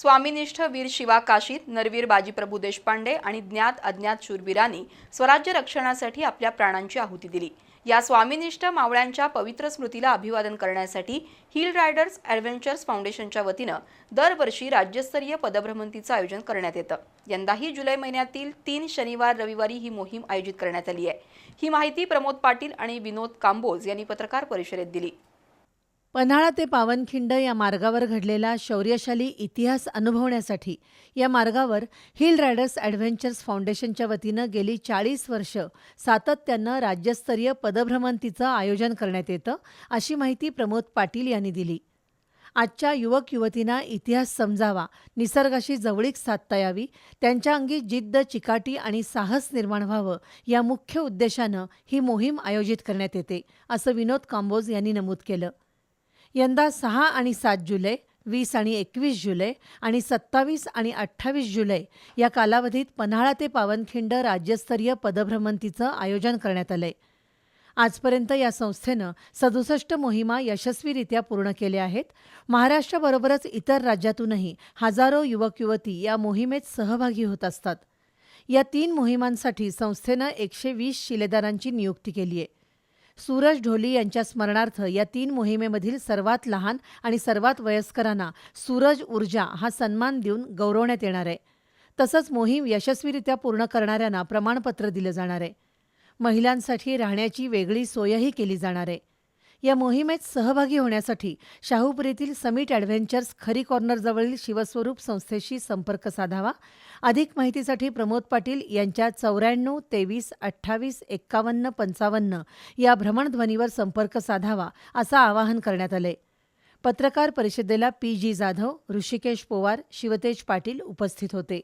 स्वामीनिष्ठ वीर शिवा काशीत नरवीर बाजीप्रभू देशपांडे आणि ज्ञात अज्ञात शूरवीरांनी स्वराज्य रक्षणासाठी आपल्या प्राणांची आहुती दिली. या स्वामीनिष्ठ मावळ्यांच्या पवित्र स्मृतीला अभिवादन करण्यासाठी हिल रायडर्स ॲडव्हेंचर्स फाउंडेशनच्या वतीनं दरवर्षी राज्यस्तरीय पदभ्रमंतीचं आयोजन करण्यात येतं. यंदाही जुलै महिन्यातील तीन शनिवार रविवारी ही मोहीम आयोजित करण्यात आली आहे. ही माहिती प्रमोद पाटील आणि विनोद कांबोज यांनी पत्रकार परिषदेत दिली. पन्हाळा ते पावनखिंड या मार्गावर घडलेला शौर्यशाली इतिहास अनुभवण्यासाठी या मार्गावर हिल रायडर्स ॲडव्हेंचर्स फाउंडेशनच्या वतीनं गेली चाळीस वर्ष सातत्यानं राज्यस्तरीय पदभ्रमंतीचं आयोजन करण्यात येतं अशी माहिती प्रमोद पाटील यांनी दिली. आजच्या युवक युवतींना इतिहास समजावा निसर्गाशी जवळीक साधता यावी त्यांच्या अंगी जिद्द चिकाटी आणि साहस निर्माण व्हावं या मुख्य उद्देशानं ही मोहीम आयोजित करण्यात येते असं विनोद कांबोज यांनी नमूद केलं. यंदा सहा आणि सात जुलै वीस आणि एकवीस जुलै आणि सत्तावीस आणि अठ्ठावीस जुलै या कालावधीत पन्हाळा ते पावनखिंड राज्यस्तरीय पदभ्रमंतीचं आयोजन करण्यात आलंय. आजपर्यंत या संस्थेनं सदुसष्ट मोहिमा यशस्वीरित्या पूर्ण केल्या आहेत. महाराष्ट्राबरोबरच इतर राज्यातूनही हजारो युवक युवती या मोहिमेत सहभागी होत असतात. या तीन मोहिमांसाठी संस्थेनं एकशे वीस शिलेदारांची नियुक्ती केली आहे सूरज ढोली यांच्या स्मरणार्थ या तीन मोहिमेमधील सर्वात लहान आणि सर्वात वयस्करांना सूरज ऊर्जा हा सन्मान देऊन गौरवण्यात येणार आहे. तसंच मोहीम यशस्वीरित्या पूर्ण करणाऱ्यांना प्रमाणपत्र दिलं जाणार आहे. महिलांसाठी राहण्याची वेगळी सोयही केली जाणार आहे. या मोहिमेत सहभागी होण्यासाठी शाहूपुरीतील समिट ॲडव्हेंचर्स खरी कॉर्नरजवळील शिवस्वरूप संस्थेशी संपर्क साधावा. अधिक माहितीसाठी प्रमोद पाटील यांच्या चौऱ्याण्णव तेवीस अठ्ठावीस एक्कावन्न पंचावन्न या भ्रमणध्वनीवर संपर्क साधावा असं आवाहन करण्यात आलंय. पत्रकार परिषदेला पी. जी. जाधव ऋषिकेश पोवार शिवतेज पाटील उपस्थित होते.